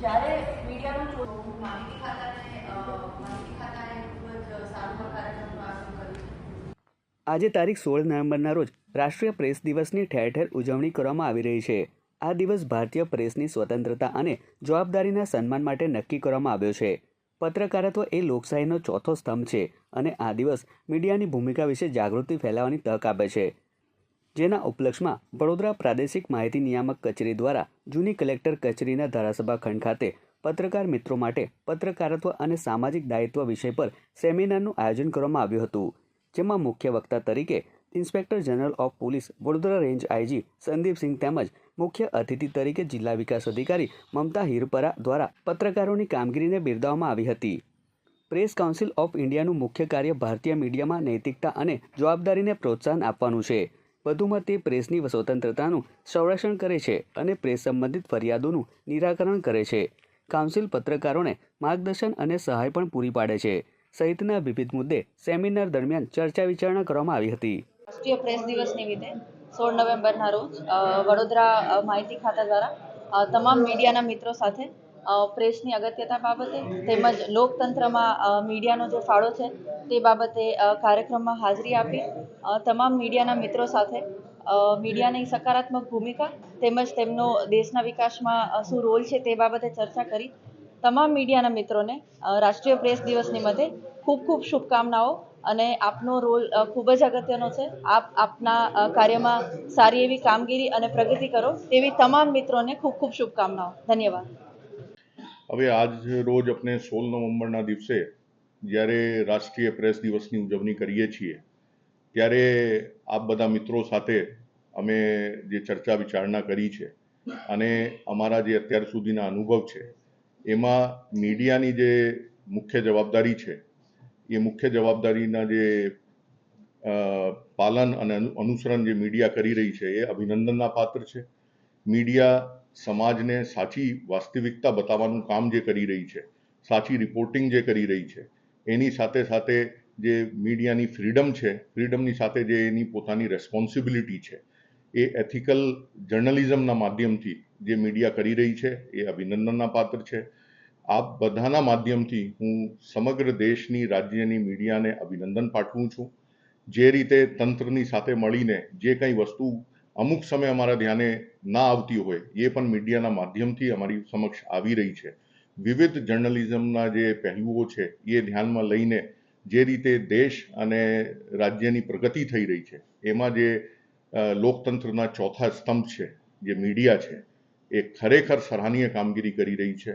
જ્યારે મીડિયાનું ચો- માહિતી ખાતાને માહિતી ખાતાએ ખૂબ જ સારું કાર્યક્રમનું આયોજન કર્યું આજે તારીખ સોળ નવેમ્બરના રોજ રાષ્ટ્રીય પ્રેસ દિવસની ઠેર ઠેર ઉજવણી કરવામાં આવી રહી છે. આ દિવસ ભારતીય પ્રેસની સ્વતંત્રતા અને જવાબદારીના સન્માન માટે નક્કી કરવામાં આવ્યો છે. પત્રકારત્વ એ લોકશાહીનો ચોથો સ્તંભ છે અને આ દિવસ મીડિયાની ભૂમિકા વિશે જાગૃતિ ફેલાવવાની તક આપે છે. જેના ઉપલક્ષમાં વડોદરા પ્રાદેશિક માહિતી નિયામક કચેરી દ્વારા જૂની કલેક્ટર કચેરીના ધારાસભા ખંડ ખાતે પત્રકાર મિત્રો માટે પત્રકારત્વ અને સામાજિક દાયિત્વ વિષય પર સેમિનારનું આયોજન કરવામાં આવ્યું હતું, જેમાં મુખ્ય વક્તા તરીકે inspector general of police Vadodara range IG Sandeepsinh તેમજ મુખ્ય અતિથિ તરીકે જિલ્લા વિકાસ અધિકારી મમતા હિરપરા દ્વારા પત્રકારોની કામગીરીને બિરદાવવામાં આવી હતી. પ્રેસ કાઉન્સિલ ઓફ ઇન્ડિયાનું મુખ્ય કાર્ય ભારતીય મીડિયામાં નૈતિકતા અને જવાબદારીને પ્રોત્સાહન આપવાનું છે. વધુમાં તે પ્રેસની સ્વતંત્રતાનું સંરક્ષણ કરે છે અને પ્રેસ સંબંધિત ફરિયાદોનું નિરાકરણ કરે છે. કાઉન્સિલ પત્રકારોને માર્ગદર્શન અને સહાય પણ પૂરી પાડે છે. સહિતના વિવિધ મુદ્દે સેમિનાર દરમિયાન ચર્ચા વિચારણા કરવામાં આવી હતી. રાષ્ટ્રીય પ્રેસ દિવસ નિમિત્તે સોળ નવેમ્બરના રોજ વડોદરા માહિતી ખાતા દ્વારા તમામ મીડિયાના મિત્રો સાથે પ્રેસની અગત્યતા બાબતે તેમજ લોકતંત્રમાં મીડિયાનો જે ફાળો છે તે બાબતે કાર્યક્રમમાં હાજરી આપી તમામ મીડિયાના મિત્રો સાથે મીડિયાની સકારાત્મક ભૂમિકા તેમજ તેમનો દેશના વિકાસમાં શું રોલ છે તે બાબતે ચર્ચા કરી, તમામ મીડિયાના મિત્રોને રાષ્ટ્રીય પ્રેસ દિવસ નિમિત્તે ખૂબ ખૂબ શુભકામનાઓ અને આપનો રોલ ખૂબ જ અગત્યનો છે. આપ આપના કાર્યમાં સારી એવી કામગીરી અને પ્રગતિ કરો તેવી તમામ મિત્રોને ખૂબ ખૂબ શુભકામનાઓ. ધન્યવાદ. હવે આજ રોજ આપણે સોળ નવેમ્બરના દિવસે જ્યારે રાષ્ટ્રીય પ્રેસ દિવસની ઉજવણી કરીએ છીએ, ત્યારે આપ બધા મિત્રો સાથે અમે જે ચર્ચા વિચારણા કરી છે અને અમારા જે અત્યાર સુધીના અનુભવ છે, એમાં મીડિયાની જે મુખ્ય જવાબદારી છે, એ મુખ્ય જવાબદારીના જે પાલન અને, અનુસરણ જે મીડિયા કરી રહી છે, એ અભિનંદનના પાત્ર છે. મીડિયા સમાજને સાચી વાસ્તવિકતા બતાવવાનું કામ જે કરી રહી છે, સાચી રિપોર્ટિંગ જે કરી રહી છે, એની સાથે સાથે જે મીડિયાની ફ્રીડમ છે ફ્રીડમની સાથે જે એની પોતાની રેસ્પોન્સિબિલિટી છે, એ એથિકલ જર્નલિઝમના માધ્યમથી જે મીડિયા કરી રહી છે, એ અભિનંદનના પાત્ર છે. આ બધાના માધ્યમથી હું સમગ્ર દેશની, રાજ્યની મીડિયાને અભિનંદન પાઠવું છું. જે રીતે તંત્રની સાથે મળીને જે કંઈ વસ્તુ અમુક સમય અમારા ધ્યાને ના આવતી હોય, એ પણ મીડિયાના માધ્યમથી અમારી સમક્ષ આવી રહી છે. વિવિધ જર્નલિઝમના જે પહેલુઓ છે, એ ધ્યાનમાં લઈને જે રીતે દેશ અને રાજ્યની પ્રગતિ થઈ રહી છે, એમાં જે લોકતંત્રના ચોથા સ્તંભ છે, જે મીડિયા છે, એ ખરેખર સરાહનીય કામગીરી કરી રહી છે.